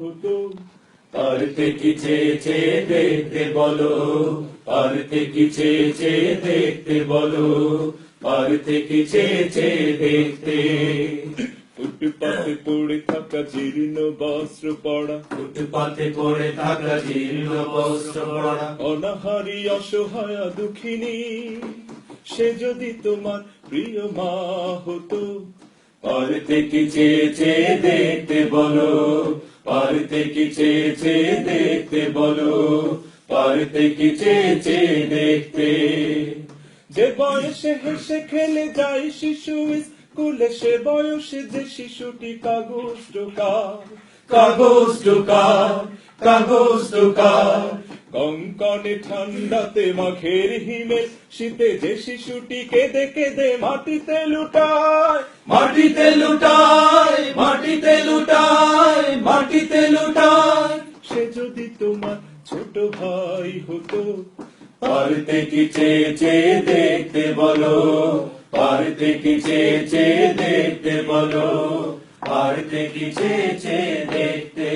হতো। পারতে কি চেয়ে চেয়ে দেখতে বলো পারতে কি চেয়ে চেয়ে দেখতে বলো পারতে কি চেয়ে চেয়ে দেখতে। ফুটপাতে পড়ে থাকা জীর্ণ বস্ত্র পড়া ফুটপাতে পড়ে থাকা জীর্ণ বস্ত্র পড়া। অনাহারি অসহায় দুঃখিনী সে যদি তোমার প্রিয় মা হতো। পারতে কি চেয়ে চেয়ে দেখতে বলো পারতে কি চেয়ে চেয়ে দেখতে বলো, পারতে কি চেয়ে চেয়ে দেখতে? যে বয়সে হেসে খেলে যায় শিশু, স্কুলে সে বয়সে যে শিশুটি কাগজ টোকার কাগজ টোকার কাগজ টোকার কঙ্কনে ঠান্ডাতে মাখের হিমে শীতে যে শিশুটি কেঁদে কেঁদে মাটিতে লুটায় মাটিতে লুটায় মাটিতে লুটায়। মাটিতে লুটায়। সে যদি তোমার ছোট ভাই হতো পারতে কি চেয়ে চেয়ে দেখতে বলো? পারতে কি চেয়ে চেয়ে দেখতে বলো? পারতে কি চেয়ে চেয়ে দেখতে?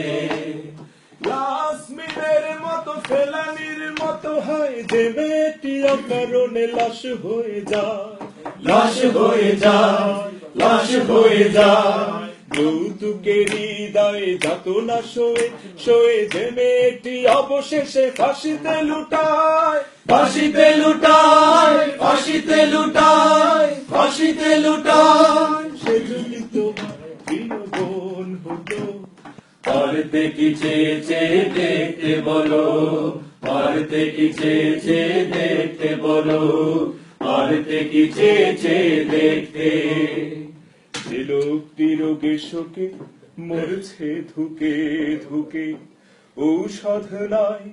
ইয়াসমিনের মতো ফেলানির মতো হয় যে মেয়েটি অকারণে লাশ হয়ে যায়। লাশ হয়ে যায় লাশ হয়ে যায়। যৌতুকের হৃদয়ে যাত না শোয়ে শোয়ে যে মেয়েটি অবশেষে ফাঁসিতে লুটায় ফাঁসিতে লুটায় ফাঁসিতে লুটায় ফাঁসিতে লুটায়। সে যদি তোমার প্রিয় বোন হতো, পারতে কি চেয়ে চেয়ে দেখতে বলো, পারতে কি চেয়ে চেয়ে দেখতে বলো, পারতে কি চেয়ে চেয়ে দেখতে? যে লোকটি রোগে শোকে মরছে ধুকে ধুকে। ঔষধ নাই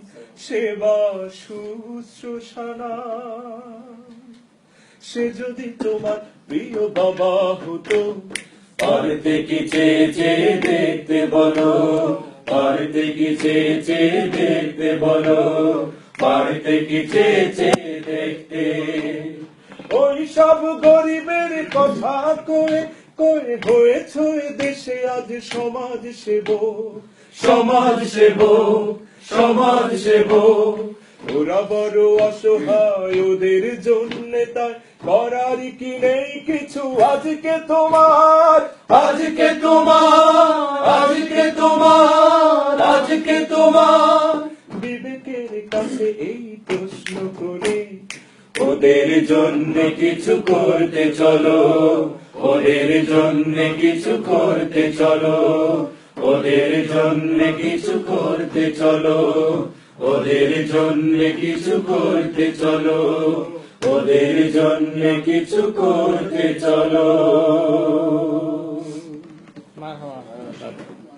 সেবা শুশ্রূষানা। সে যদি তোমার প্রিয় বাবা হতো পারতে কি চেয়ে চেয়ে দেখতে বলো পারতে কি চেয়ে চেয়ে দেখতে বলো পারতে কি চেয়ে চেয়ে দেখতে। ওই সব গরিবের কথা কয়ে কয়ে হয়েছ দেশে আজ সমাজ সেবক। সমাজ সেবক সমাজ সেবক। ওরা বড় অসহায় ওদের জন্য তাই করার কি নেই কিছু? আজকে তোমার আজকে তোমার আজকে তোমার আজকে তোমার। বিবেকের কাছে এই প্রশ্ন করে ওদের জন্য কিছু করতে চলো। ওদের জন্য কিছু করতে চলো ওদের জন্য কিছু করতে চলো ওদের জন্য কিছু করতে চলো ওদের জন্য কিছু করতে চলো।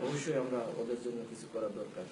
অবশ্যই আমরা ওদের জন্য কিছু করা দরকার।